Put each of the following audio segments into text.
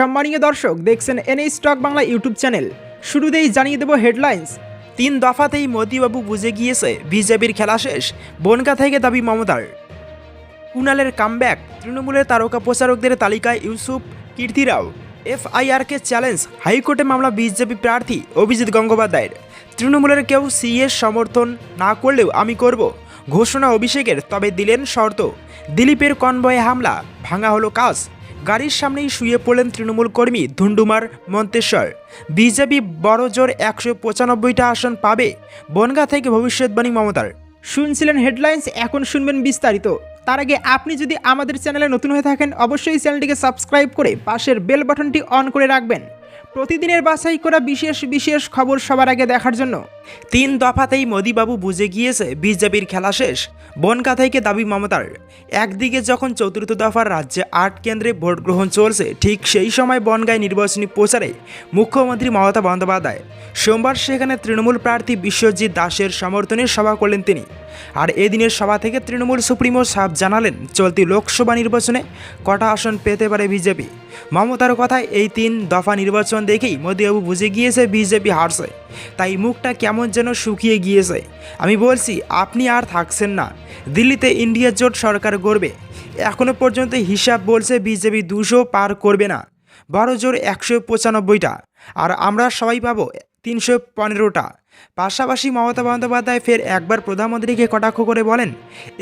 সম্মানীয় দর্শক, দেখছেন NA stock Bangla YouTube channel. শুরুতেই জানিয়ে দেব হেডলাইন্স। তিন দফাতেই মোদিবাবু বুঝে গিয়েছে বিজেপির খেলা শেষ, বনগা থেকে দাবি মমতার। কুণালের কামব্যাক, তৃণমূলের তারকা প্রচারকদের তালিকায় ইউসুফ কীর্তিরাও এফআইআরকে চ্যালেঞ্জ, হাইকোর্টে মামলা বিজেপি প্রার্থী অভিজিৎ গঙ্গোপাধ্যায়ের। তৃণমূলের কেউ সিএস সমর্থন না করলেও আমি করব, ঘোষণা অভিষেকের, তবে দিলেন শর্ত। দিলীপের কনভয়ে হামলা, ভাঙা হলো কাজ। গাড়ির সামনেই শুয়ে পড়লেন তৃণমূল কর্মী ধুন্ডুমার মন্তেশ্বর। বিজেপি বড় জোর একশো পঁচানব্বইটা আসন পাবে বনগা থেকে ভবিষ্যৎবাণী মমতার। শুনছিলেন হেডলাইন্স, এখন শুনবেন বিস্তারিত। তার আগে আপনি যদি আমাদের চ্যানেলে নতুন হয়ে থাকেন, অবশ্যই চ্যানেলটিকে সাবস্ক্রাইব করে পাশের বেল বাটনটি অন করে রাখবেন। প্রতিদিনের বাছাই করা বিশেষ বিশেষ খবর সবার আগে দেখার জন্য। তিন দফাতেই মোদিবাবু বুঝে গিয়েছে, বিজেপির খেলা শেষ। বনকা থেকে দাবি মমতার। একদিকে যখন চতুর্থ দফার রাজ্যে আট কেন্দ্রে ভোট গ্রহণ চলছে, ঠিক সেই সময় বনগায় নির্বাচনী প্রচারে মুখ্যমন্ত্রী মমতা বন্দ্যোপাধ্যায়। সোমবার সেখানে তৃণমূল প্রার্থী বিশ্বজিৎ দাসের সমর্থনে সভা করলেন তিনি। আর এদিনের সভা থেকে তৃণমূল সুপ্রিমো সাপ জানালেন, চলতি লোকসভা নির্বাচনে কটা আসন পেতে পারে বিজেপি। মমতার কথায় এই তিন দফা নির্বাচন দেখেই মোদীবাবু বুঝে গিয়েছে, বিজেপি হারছে। তাই মুখটা কেমন যেন শুকিয়ে গিয়েছে। আমি বলছি, আপনি আর থাকছেন না। দিল্লিতে ইন্ডিয়া জোট সরকার গড়বে। এখনও পর্যন্ত হিসাব বলছে বিজেপি দুশো পার করবে না। বড় জোর একশো পঁচানব্বইটা। আর আমরা সবাই পাবো তিনশো পনেরোটা। পাশাপাশি মমতা বন্দ্যোপাধ্যায় ফের একবার প্রধানমন্ত্রীকে কটাক্ষ করে বলেন,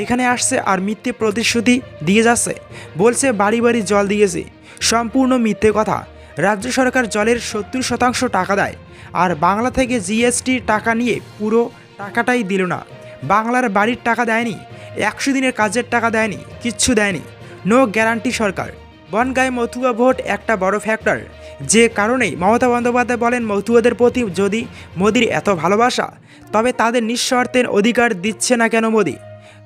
এখানে আসছে আর মিথ্যে প্রতিশ্রুতি দিয়ে যাচ্ছে। বলছে বাড়ি বাড়ি জল দিয়েছে। সম্পূর্ণ মিথ্যে কথা। রাজ্য সরকার জলের সত্তর শতাংশ টাকা দেয়, আর বাংলা থেকে জিএসটি টাকা নিয়ে পুরো টাকাটাই দিল না। বাংলার বাড়ির টাকা দেয়নি, একশো দিনের কাজের টাকা দেয়নি, কিচ্ছু দেয়নি। নো গ্যারান্টি সরকার। বনগায় মথুয়া ভোট একটা বড় ফ্যাক্টর। যে কারণেই মমতা বন্দ্যোপাধ্যায় বলেন মথুয়াদের প্রতি যদি মোদির এত ভালোবাসা, তবে তাদের নিঃস্বার্থের অধিকার দিচ্ছে না কেন মোদি?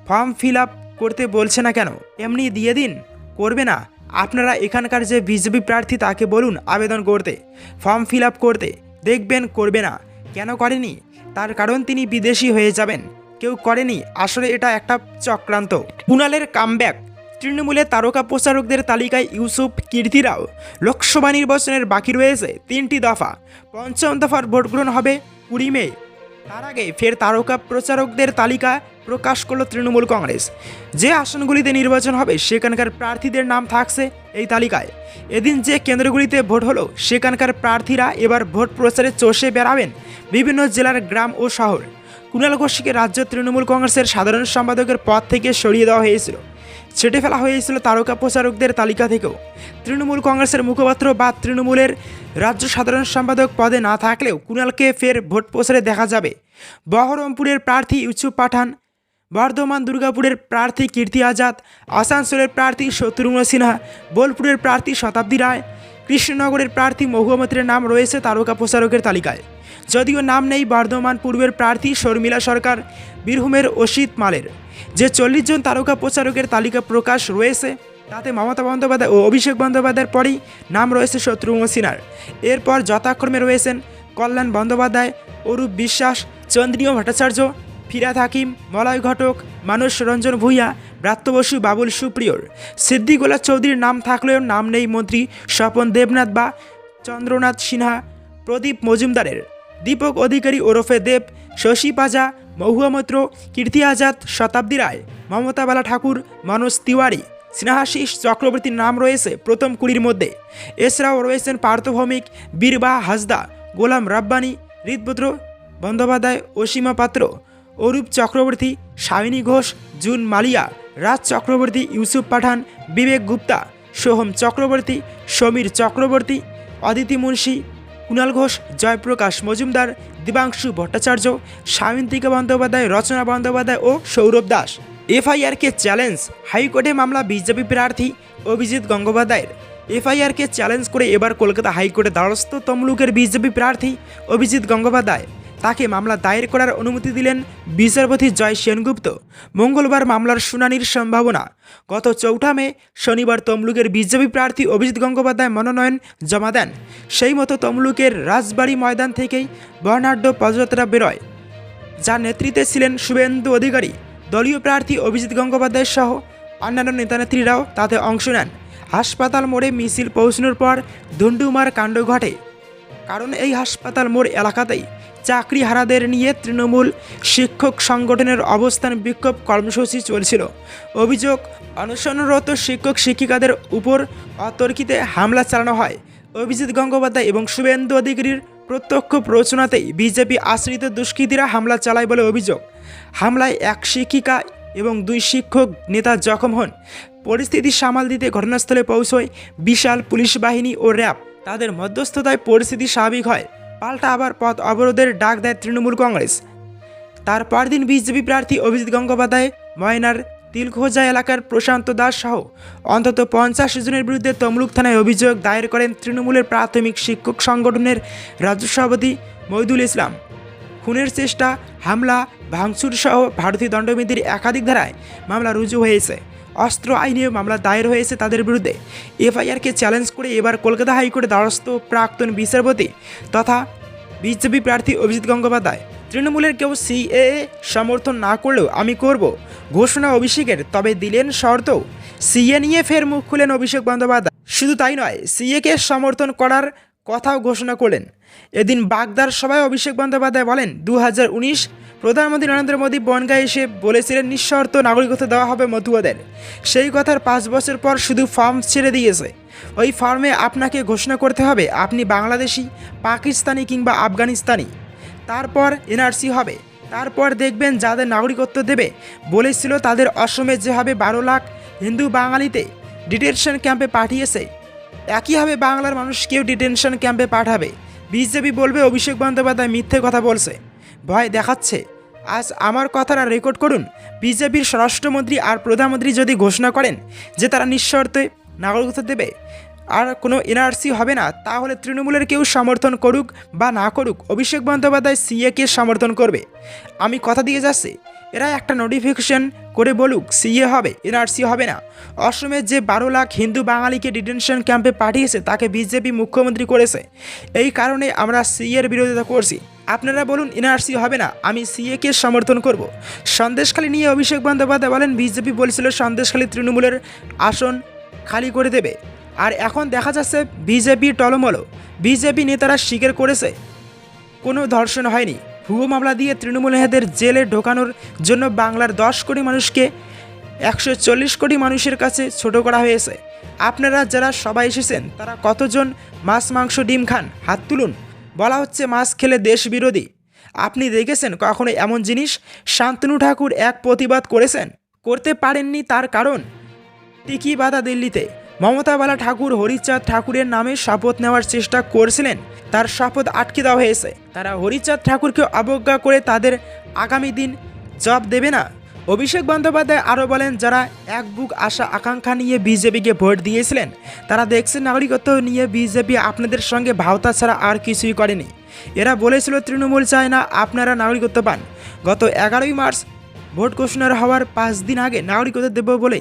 ফর্ম ফিল করতে বলছে না কেন? এমনি দিয়ে দিন, করবে না। আপনারা এখানকার যে বিজেপি প্রার্থী তাকে বলুন আবেদন করতে, ফর্ম ফিল করতে, দেখবেন করবে না। কেন করেনি? তার কারণ তিনি বিদেশি হয়ে যাবেন। কেউ করেনি, আসলে এটা একটা চক্রান্ত। কুণালের কামব্যাক তৃণমূলের তারকা প্রচারকদের তালিকায় ইউসুফ কীর্তিরাও। লোকসভা নির্বাচনের বাকি রয়েছে তিনটি দফা। পঞ্চম দফার ভোট গ্রহণ হবে কুড়ি মে। তার আগে ফের তারকা প্রচারকদের তালিকা প্রকাশ করল তৃণমূল কংগ্রেস। যে আসনগুলিতে নির্বাচন হবে, সেখানকার প্রার্থীদের নাম থাকছে এই তালিকায়। এদিন যে কেন্দ্রগুলিতে ভোট হলো, সেখানকার প্রার্থীরা এবার ভোট প্রচারে চষে বেড়াবেন বিভিন্ন জেলার গ্রাম ও শহর। কুণাল ঘোষকে রাজ্য তৃণমূল কংগ্রেসের সাধারণ সম্পাদকের পদ থেকে সরিয়ে দেওয়া হয়েছিল। ছেটে ফেলা হয়েছিল তারকা প্রচারকদের তালিকা থেকেও। তৃণমূল কংগ্রেসের মুখপাত্র বা তৃণমূলের রাজ্য সাধারণ সম্পাদক পদে না থাকলেও কুণালকে ফের ভোট প্রচারে দেখা যাবে। বহরমপুরের প্রার্থী ইউসুফ পাঠান বর্ধমান দুর্গাপুরের প্রার্থী কীর্তি আজাদ, আসানসোলের প্রার্থী শত্রুঘ্ন সিনহা, বোলপুরের প্রার্থী শতাব্দী রায়, কৃষ্ণনগরের প্রার্থী মহুয়ামতির নাম রয়েছে তারকা প্রচারকের তালিকায়। যদিও নাম নেই বর্ধমান পূর্বের প্রার্থী শর্মিলা সরকার, বীরভূমের অসিত মালের। যে চল্লিশ জন তারকা প্রচারকের তালিকা প্রকাশ রয়েছে, তাতে মমতা বন্দ্যোপাধ্যায় ও অভিষেক বন্দ্যোপাধ্যায়ের পরেই নাম রয়েছে শত্রুঘ্ন সিনহার। এরপর যথাক্রমে রয়েছেন কল্যাণ বন্দ্যোপাধ্যায়, অরূপ বিশ্বাস চন্দ্রীয় ভট্টাচার্য ফিরাদ হাকিম, মলয় ঘটক, মানস রঞ্জন ভূঁইয়া ব্রাত্য বসু বাবুল সুপ্রিয়র। সিদ্দিকুল্লা চৌধুরীর নাম থাকলেও নাম নেই মন্ত্রী স্বপন দেবনাথ বা চন্দ্রনাথ সিনহা, প্রদীপ মজুমদারের। দীপক অধিকারী ওরফে দেব, শশী পাজা, মহুয়া মৈত্র, কীর্তি আজাদ, শতাব্দী রায়, মমতা বালা ঠাকুর মনোজ তিওয়ারি। স্নেহাশিস চক্রবর্তীর নাম রয়েছে প্রথম কুড়ির মধ্যে। এছাড়াও রয়েছেন পার্থভৌমিক বীরবাহ হাসদা, গোলাম রাব্বানি, হৃদপুত্র বন্দ্যোপাধ্যায়, অসীমা পাত্র। অরূপ চক্রবর্তী শামিনী ঘোষ, জুন মালিয়া, রাজ চক্রবর্তী, ইউসুফ পাঠান, বিবেক গুপ্তা, সোহম চক্রবর্তী, সমীর চক্রবর্তী, অদিতি মুন্সী, কুণাল ঘোষ, জয়প্রকাশ মজুমদার, দিবাংশু ভট্টাচার্য সামিন্তিকা বন্দ্যোপাধ্যায়, রচনা বন্দ্যোপাধ্যায় ও সৌরভ দাস। এফআইআরকে চ্যালেঞ্জ, হাইকোর্টে মামলা বিজেপি প্রার্থী অভিজিৎ গঙ্গোপাধ্যায়ের। এফআইআরকে চ্যালেঞ্জ করে এবার কলকাতা হাইকোর্টে দ্বারস্থ তমলুকের বিজেপি প্রার্থী অভিজিৎ গঙ্গোপাধ্যায়। তাকে মামলা দায়ের করার অনুমতি দিলেন বিচারপতি জয় সেনগুপ্ত। মঙ্গলবার মামলার শুনানির সম্ভাবনা। গত চৌঠা মে শনিবার তমলুকের বিজেপি প্রার্থী অভিজিৎ গঙ্গোপাধ্যায় মনোনয়ন জমা দেন। সেই মতো তমলুকের রাজবাড়ি ময়দান থেকেই বর্ণাঢ্য পদযাত্রা বেরোয়। যার নেতৃত্বে ছিলেন শুভেন্দু অধিকারী। দলীয় প্রার্থী অভিজিৎ গঙ্গোপাধ্যায় সহ অন্যান্য নেতানেত্রীরাও তাতে অংশ নেন। হাসপাতাল মোড়ে মিছিল পৌঁছানোর পর ধুন্ডুমার কাণ্ড ঘটে। কারণ এই হাসপাতাল মোড় এলাকাতেই চাকরিহারাদের নিয়ে তৃণমূল শিক্ষক সংগঠনের অবস্থান বিক্ষোভ কর্মসূচি চলছিল। অভিযোগ, অনশনরত শিক্ষক শিক্ষিকাদের উপর অতর্কিতে হামলা চালানো হয়। অভিজিৎ গঙ্গোপাধ্যায় এবং শুভেন্দু অধিকারীর প্রত্যক্ষ প্ররোচনাতেই বিজেপি আশ্রিত দুষ্কৃতীরা হামলা চালায় বলে অভিযোগ। হামলায় এক শিক্ষিকা এবং দুই শিক্ষক নেতা জখম হন। পরিস্থিতি সামাল দিতে ঘটনাস্থলে পৌঁছয় বিশাল পুলিশ বাহিনী ও র্যাব। তাদের মধ্যস্থতায় পরিস্থিতি স্বাভাবিক হয়। পাল্টা আবার পথ অবরোধের ডাক দেয় তৃণমূল কংগ্রেস। তার পরদিন বিজেপি প্রার্থী অভিজিৎ গঙ্গোপাধ্যায়, ময়নার তিলখোজা এলাকার প্রশান্ত দাস সহ অন্তত পঞ্চাশ জনের বিরুদ্ধে তমলুক থানায় অভিযোগ দায়ের করেন তৃণমূলের প্রাথমিক শিক্ষক সংগঠনের রাজ্য সভাপতি মহিদুল ইসলাম। খুনের চেষ্টা, হামলা, ভাঙচুর সহ ভারতীয় দণ্ডবিধির একাধিক ধারায় মামলা রুজু হয়েছে। অস্ত্র আইনে মামলা দায়ের হয়েছে তাদের বিরুদ্ধে। এফআইআরকে চ্যালেঞ্জ করে এবার কলকাতা হাইকোর্টে দ্বারস্থ প্রাক্তন বিচারপতি তথা বিজেপি প্রার্থী অভিজিৎ গঙ্গোপাধ্যায়। তৃণমূলের কেউ সিএ সমর্থন না করলেও আমি করব। ঘোষণা অভিষেকের, তবে দিলেন শর্ত সিএ নিয়ে ফের মুখ খুলেন অভিষেক বন্দ্যোপাধ্যায়। শুধু তাই নয়, সিএকে সমর্থন করার কথাও ঘোষণা করলেন। এদিন বাগদার সভায় অভিষেক বন্দ্যোপাধ্যায় বলেন দু হাজার উনিশ প্রধানমন্ত্রী নরেন্দ্র মোদী বনগায় এসে বলেছিলেন, নিঃশর্ত নাগরিকত্ব দেওয়া হবে মতুয়াদের সেই কথার পাঁচ বছর পর শুধু ফর্ম ছেড়ে দিয়েছে। ওই ফর্মে আপনাকে ঘোষণা করতে হবে, আপনি বাংলাদেশি, পাকিস্তানি কিংবা আফগানিস্তানি। তারপর এনআরসি হবে। তারপর দেখবেন যাদের নাগরিকত্ব দেবে, বলেছিল তাদের অসমে যে হবে বারো লাখ হিন্দু বাঙালিতে ডিটেনশন ক্যাম্পে পাঠিয়েছে, একইভাবে বাংলার মানুষকেও ডিটেনশন ক্যাম্পে পাঠাবে। বিজেপি বলবে, অভিষেক বন্দ্যোপাধ্যায় মিথ্যে কথা বলছে। ভয় দেখাচ্ছে। আজ আমার কথাটা রেকর্ড করুন। বিজেপির স্বরাষ্ট্রমন্ত্রী আর প্রধানমন্ত্রী যদি ঘোষণা করেন যে তারা নিঃশর্তে নাগরিকত্ব দেবে, আর কোনো এনআরসি হবে না, তাহলে তৃণমূলের কেউ সমর্থন করুক বা না করুক, অভিষেক বন্দ্যোপাধ্যায় সিএকে সমর্থন করবে। আমি কথা দিয়ে যাচ্ছি। এরা একটা নোটিফিকেশন করে বলুক, সিএ হবে, এনআরসি হবে না। অসমের যে বারো লাখ হিন্দু বাঙালিকে ডিটেনশন ক্যাম্পে পাঠিয়েছে, তাকে বিজেপি মুখ্যমন্ত্রী করেছে। এই কারণে আমরা সিএর বিরোধিতা করছি। আপনারা বলুন, এনআরসি হবে না। আমি সিএকে সমর্থন করব। সন্দেশখালী নিয়ে অভিষেক বন্দ্যোপাধ্যায় বলেন, বিজেপি বলেছিল সন্দেশখালী তৃণমূলের আসন খালি করে দেবে। আর এখন দেখা যাচ্ছে বিজেপি টলমলো। বিজেপি নেতারা স্বীকার করেছে, কোনো ধর্ষণ হয়নি। ভুয়ো মামলা দিয়ে তৃণমূল নেতাদের জেলে ঢোকানোর জন্য বাংলার দশ কোটি মানুষকে একশো চল্লিশ কোটি মানুষের কাছে ছোট করা হয়েছে। আপনারা যারা সবাই এসেছেন, তারা কতজন মাছ, মাংস, ডিম খান? হাত তুলুন। বলা হচ্ছে মাছ খেলে দেশ বিরোধী। আপনি দেখেছেন কখনো এমন জিনিস? শান্তনু ঠাকুর এক প্রতিবাদ করেছেন। করতে পারেননি তার কারণ? টিকি বাধা দিল্লিতে। মমতা বালা ঠাকুর, হরিচাঁদ ঠাকুরের নামে শপথ নেওয়ার চেষ্টা করছিলেন। তার শপথ আটকে দেওয়া হয়েছে। তারা হরিচাঁদ ঠাকুরকে অবজ্ঞা করে তাদের আগামী দিন জব দেবে না। অভিষেক বন্দ্যোপাধ্যায় আরও বলেন, যারা এক বুক আশা, আকাঙ্ক্ষা নিয়ে বিজেপিকে ভোট দিয়েছিলেন, তারা দেখছে নাগরিকত্ব নিয়ে বিজেপি আপনাদের সঙ্গে ভাওতা ছাড়া আর কিছুই করেনি। এরা বলেছিল, তৃণমূল চায় না, আপনারা নাগরিকত্ব পান। গত এগারোই মার্চ ভোট ঘোষণার হওয়ার পাঁচ দিন আগে নাগরিকত্ব দেব বলে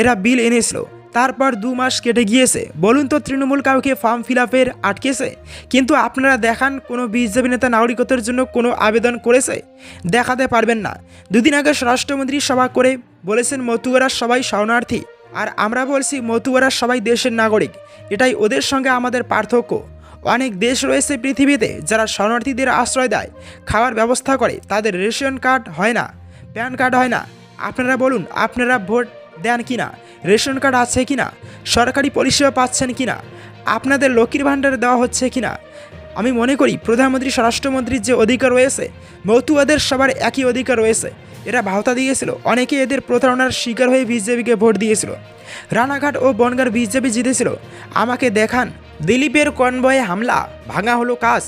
এরা বিল এনেছিল। তারপর দু মাস কেটে গিয়েছে। বলুন তো, তৃণমূল কাউকে ফর্ম ফিল আপের আটকেছে? কিন্তু আপনারা দেখান, কোনো বিজেপি নেতা নাগরিকত্বের জন্য কোনো আবেদন করেছে? দেখাতে পারবেন না। দুদিন আগে স্বরাষ্ট্রমন্ত্রী সভা করে বলেছেন, মতুয়ারা সবাই শরণার্থী। আর আমরা বলছি, মতুয়ারা সবাই দেশের নাগরিক। এটাই ওদের সঙ্গে আমাদের পার্থক্য। অনেক দেশ রয়েছে পৃথিবীতে যারা শরণার্থীদের আশ্রয় দেয়, খাওয়ার ব্যবস্থা করে, তাদের রেশন কার্ড হয় না, প্যান কার্ড হয় না। আপনারা বলুন, আপনারা ভোট দেন কি না রেশন কার্ড আছে কি না সরকারি পরিষেবা পাচ্ছেন কি না আপনাদের লক্ষ্মীর ভাণ্ডার দেওয়া হচ্ছে কি না আমি মনে করি প্রধানমন্ত্রী স্বরাষ্ট্রমন্ত্রীর যে অধিকার রয়েছে, মতুয়াদের সবার একই অধিকার রয়েছে। এরা ভাওতা দিয়েছিল। অনেকে এদের প্রতারণার শিকার হয়ে বিজেপিকে ভোট দিয়েছিল। রানাঘাট ও বনগার বিজেপি জিতেছিল। আমাকে দেখান। দিলীপের কনভয়ে হামলা, ভাঙা হলো কাজ।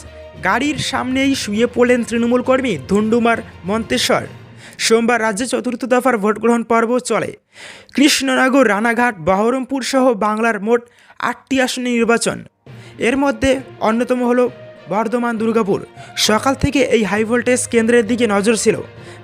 গাড়ির সামনেই শুয়ে পড়লেন তৃণমূল কর্মী ধুন্ডুমার মন্তেশ্বর। সোমবার রাজ্যে চতুর্থ দফার ভোটগ্রহণ পর্ব চলে। কৃষ্ণনগর, রানাঘাট, বহরমপুর সহ বাংলার মোট আটটি আসনে নির্বাচন। এর মধ্যে অন্যতম হলো বর্ধমান, দুর্গাপুর। সকাল থেকে এই হাই ভোল্টেজ কেন্দ্রের দিকে নজর ছিল।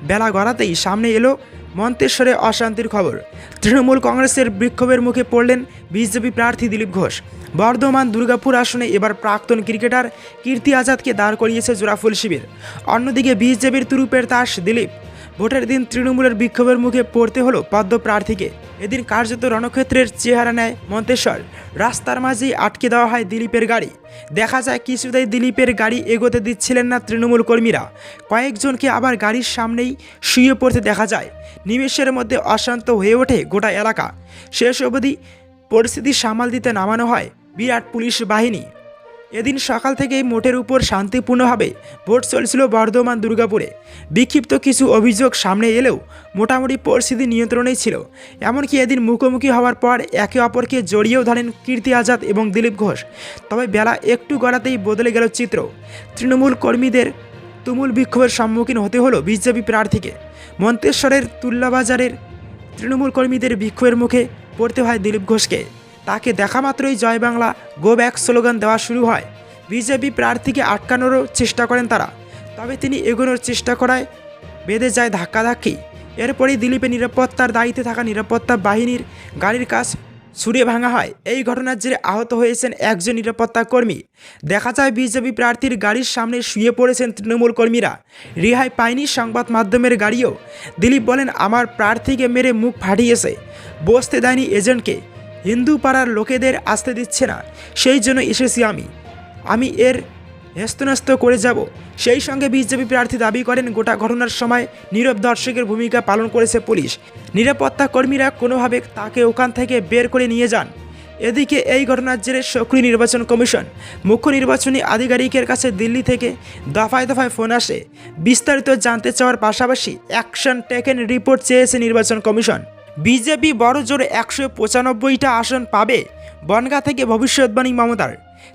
বেলা গড়াতেই সামনে এলো মন্তেশ্বরে অশান্তির খবর। তৃণমূল কংগ্রেসের বিক্ষোভের মুখে পড়লেন বিজেপি প্রার্থী দিলীপ ঘোষ। বর্ধমান, দুর্গাপুর আসনে এবার প্রাক্তন ক্রিকেটার কীর্তি আজাদকে দাঁড় করিয়েছে জোড়াফুল শিবির। অন্যদিকে বিজেপির তুরুপের তাস দিলীপ। ভোটের দিন তৃণমূলের বিক্ষোভের মুখে পড়তে হলো পদ্ম প্রার্থীকে এদিন কার্যত রণক্ষেত্রের চেহারা নেয় মন্তেশ্বর। রাস্তার মাঝেই আটকে দেওয়া হয় দিলীপের গাড়ি। দেখা যায় কিছুতেই দিলীপের গাড়ি এগোতে দিচ্ছিলেন না তৃণমূল কর্মীরা। কয়েকজনকে আবার গাড়ির সামনেই শুয়ে পড়তে দেখা যায়। নিমেষের মধ্যে অশান্ত হয়ে ওঠে গোটা এলাকা। শেষ অবধি পরিস্থিতি সামাল দিতে নামানো হয় বিরাট পুলিশ বাহিনী। এদিন সকাল থেকেই মোটের উপর শান্তিপূর্ণভাবে ভোট চলছিল বর্ধমান দুর্গাপুরে। বিক্ষিপ্ত কিছু অভিযোগ সামনে এলেও মোটামুটি পরিস্থিতি নিয়ন্ত্রণেই ছিল। এমনকি এদিন মুখোমুখি হওয়ার পর একে অপরকে জড়িয়েও ধরেন কীর্তি আজাদ এবং দিলীপ ঘোষ। তবে বেলা একটু গড়াতেই বদলে গেল চিত্র। তৃণমূল কর্মীদের তুমুল বিক্ষোভের সম্মুখীন হতে হলো বিজেপি প্রার্থীকে। মন্তেশ্বরের তুল্লাবাজারের তৃণমূল কর্মীদের বিক্ষোভের মুখে পড়তে হয় দিলীপ ঘোষকে। তাকে দেখা মাত্রই Joy Bangla go back slogan দেওয়া শুরু হয়। বিজেপি প্রার্থীকে আটকানোরও চেষ্টা করেন তারা। তবে তিনি এগোনোর চেষ্টা করায় বেঁধে যায় ধাক্কাধাক্কি। এরপরেই দিলীপের নিরাপত্তার দায়িত্বে থাকা নিরাপত্তা বাহিনীর গাড়ির কাজ ছুড়ে ভাঙা হয়। এই ঘটনার জেরে আহত হয়েছেন একজন নিরাপত্তা কর্মী। দেখা যায় বিজেপি প্রার্থীর গাড়ির সামনে শুয়ে পড়েছেন তৃণমূল কর্মীরা। রেহাই পায়নি সংবাদ মাধ্যমের গাড়িও। দিলীপ বলেন, আমার প্রার্থীকে মেরে মুখ ফাটিয়েছে। বসতে দেয়নি এজেন্টকে। হিন্দু পাড়ার লোকেদের আসতে দিচ্ছে না, সেই জন্য এসেছি আমি। আমি এর হেস্তন্যস্ত করে যাব। সেই সঙ্গে বিজেপি প্রার্থী দাবি করেন, গোটা ঘটনার সময় নীরব দর্শকের ভূমিকা পালন করেছে পুলিশ। নিরাপত্তা কর্মীরা কোনোভাবে তাকে ওখান থেকে বের করে নিয়ে যান। এদিকে এই ঘটনার জেরে সক্রিয় নির্বাচন কমিশন, মুখ্য নির্বাচনী আধিকারিকের কাছে দিল্লি থেকে দফায় দফায় ফোন আসে। বিস্তারিত জানতে চাওয়ার পাশাপাশি অ্যাকশন টেকেন রিপোর্ট চেয়েছে নির্বাচন কমিশন। বিজেপি বড় জোর একশো পঁচানব্বইটা আসন পাবে বনগা থেকে ভবিষ্যৎবাণী মমতার।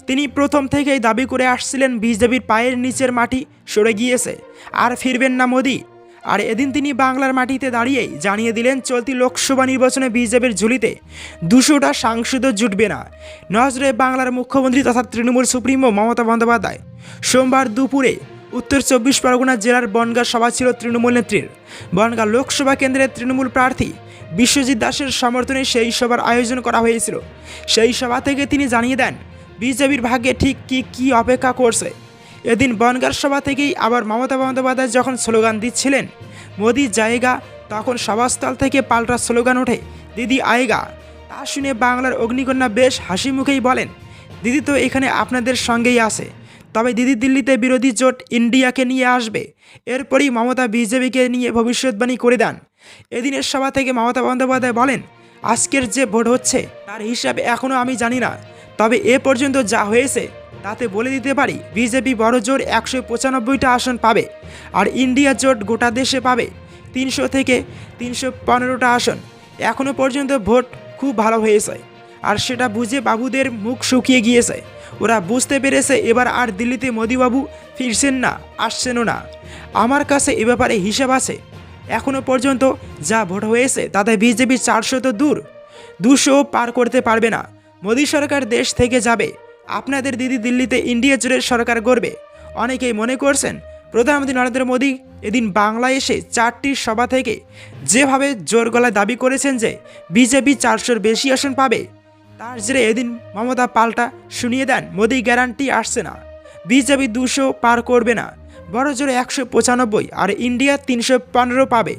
তিনি প্রথম থেকেই দাবি করে আসছিলেন বিজেপির পায়ের নিচের মাটি সরে গিয়েছে, আর ফিরবেন না মোদি। আর এদিন তিনি বাংলার মাটিতে দাঁড়িয়েই জানিয়ে দিলেন, চলতি লোকসভা নির্বাচনে বিজেপির ঝুলিতে দুশোটা সাংসদও জুটবে না। নজরে বাংলার মুখ্যমন্ত্রী তথা তৃণমূল সুপ্রিমো মমতা বন্দ্যোপাধ্যায়। সোমবার দুপুরে উত্তর চব্বিশ পরগনা জেলার বনগাঁ সভা ছিল তৃণমূল নেত্রীর। বনগাঁ লোকসভা কেন্দ্রের তৃণমূল প্রার্থী বিশ্বজিৎ দাসের সমর্থনে সেই সভার আয়োজন করা হয়েছিল। সেই সভা থেকে তিনি জানিয়ে দেন, বিজেপির ভাগ্যে ঠিক কি কি অপেক্ষা করছে। এদিন বনগার সভা থেকেই আবার মমতা বন্দ্যোপাধ্যায় যখন স্লোগান দিচ্ছিলেন মোদি জায়গা, তখন সভাস্থল থেকে পাল্টা স্লোগান ওঠে, দিদি আয়েগা। তা শুনে বাংলার অগ্নিকন্যা বেশ হাসি মুখেই বলেন, দিদি তো এখানে আপনাদের সঙ্গেই আছে। তবে দিদি দিল্লিতে বিরোধী জোট ইন্ডিয়াকে নিয়ে আসবে। এরপরই মমতা বিজেপিকে নিয়ে ভবিষ্যৎবাণী করে দেন। এদিনের সভা থেকে মমতা বন্দ্যোপাধ্যায় বলেন, আজকের যে ভোট হচ্ছে, তার হিসাব এখনও আমি জানি না। তবে এ পর্যন্ত যা হয়েছে, তাতে বলে দিতে পারি বিজেপি বড় জোর একশো পঁচানব্বইটা আসন পাবে আর ইন্ডিয়া জোট গোটা দেশে পাবে তিনশো থেকে তিনশো পনেরোটা আসন। এখনও পর্যন্ত ভোট খুব ভালো হয়েছে আর সেটা বুঝে বাবুদের মুখ শুকিয়ে গিয়েছে। ওরা বুঝতে পেরেছে এবার আর দিল্লিতে মোদিবাবু ফিরছেন না, আসছেনও না। আমার কাছে এ ব্যাপারে হিসাব আছে। এখনও পর্যন্ত যা ভোট হয়েছে তাতে বিজেপি চারশো তো দূর। দুশো পার করতে পারবে না। মোদী সরকার দেশ থেকে যাবে। আপনাদের দিদি দিল্লিতে ইন্ডিয়া জুড়ে সরকার গড়বে। অনেকেই মনে করছেন, প্রধানমন্ত্রী নরেন্দ্র মোদী এদিন বাংলায় এসে চারটি সভা থেকে যেভাবে জোর গলায় দাবি করেছেন যে বিজেপি চারশোর বেশি আসন পাবে, তার জেরে এদিন মমতা পাল্টা শুনিয়ে দেন। মোদি গ্যারান্টি আসছে না। বিজেপি দুশো পার করবে না। বড় জোরে একশো পঁচানব্বই আর ইন্ডিয়া তিনশো পনেরো পাবে।